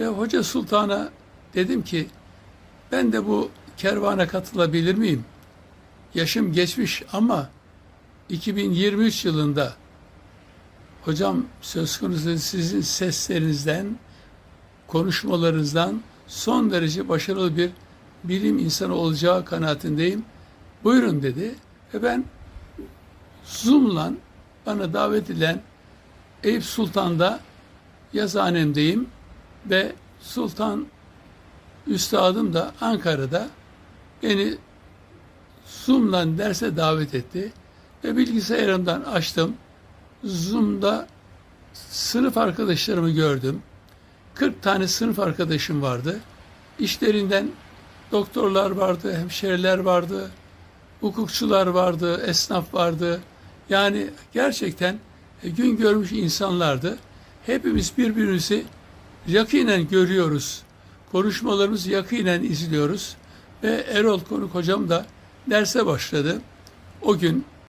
Ve Hoca Sultan'a dedim ki ben de bu kervana katılabilir miyim? Yaşım geçmiş ama 2023 yılında hocam söz konusu sizin seslerinizden, konuşmalarınızdan son derece başarılı bir bilim insanı olacağı kanaatindeyim. Buyurun dedi ve ben Zoom'la bana davet edilen Eyüp Sultan'da yazıhanemdeyim ve Sultan Üstadım da Ankara'da beni Zoom'dan derse davet etti ve bilgisayarımdan açtım. Zoom'da sınıf arkadaşlarımı gördüm. 40 tane sınıf arkadaşım vardı. İşlerinden doktorlar vardı, hemşireler vardı, hukukçular vardı, esnaf vardı. Yani gerçekten e, gün görmüş insanlardı. Hepimiz birbirimizi yakinen görüyoruz. Konuşmalarımızı yakinen izliyoruz. Ve Erol Konuk hocam da derse başladı. O gün